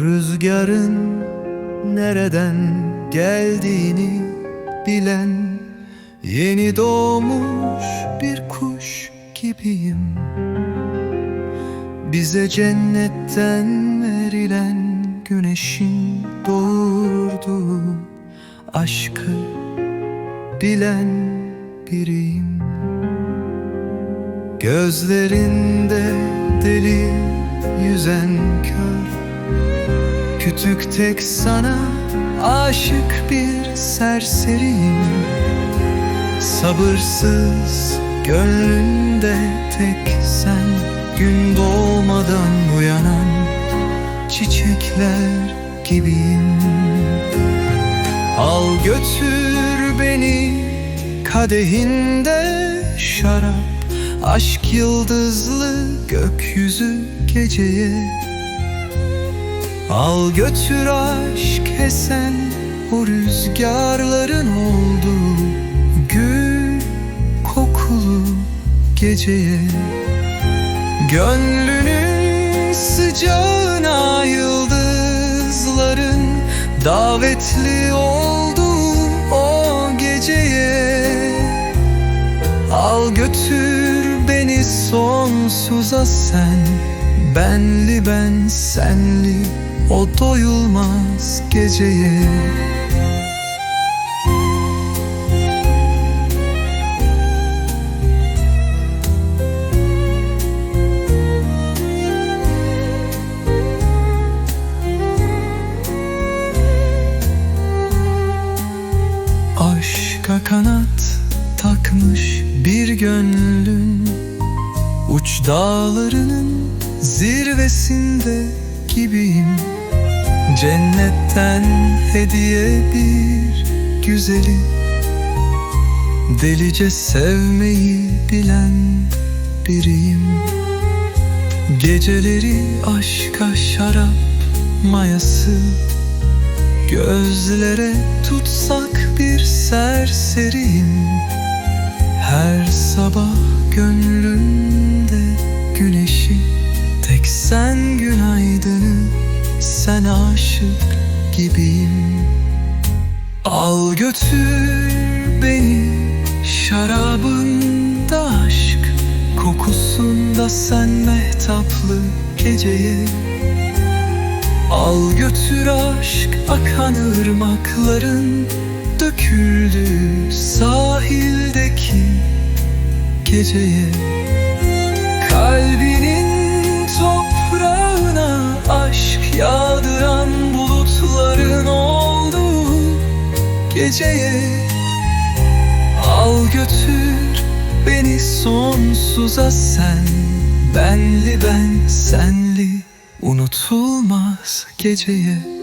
Rüzgarın nereden geldiğini bilen Yeni doğmuş bir kuş gibiyim. Bize cennetten verilen güneşin doğurduğu Aşkı bilen biriyim. Gözlerinde deli yüzen kör. Kütük tek sana aşık bir serseriyim. Sabırsız gönlünde tek sen. Gün doğmadan uyanan çiçekler gibiyim Al götür beni kadehinde şarap Aşk yıldızlı gökyüzü geceye. Al götür aşk esen o rüzgarların olduğu Gül kokulu geceye. Gönlünün sıcağına yıldızların Davetli olduğu o geceye. Al götür beni sonsuza sen. Benli ben senli o doyulmaz geceye Aşka kanat takmış bir gönlün Uç dağlarının zirvesinde gibiyim. Cennetten hediye bir güzeli Delice sevmeyi bilen biriyim. Geceleri aşka şarap mayası Gözlere tutsak bir serseriyim Her sabah gönlümde güneşi Tek sen günaydını sen aşık gibiyim. Al götür beni şarabında aşk Kokusunda sen mehtaplı geceye. Al götür aşk akan ırmakların Döküldüğü sahildeki geceye. Kalbinin toprağına aşk yağdıran bulutların olduğu geceye. Al götür beni sonsuza sen Benli ben senli unutulmaz geceye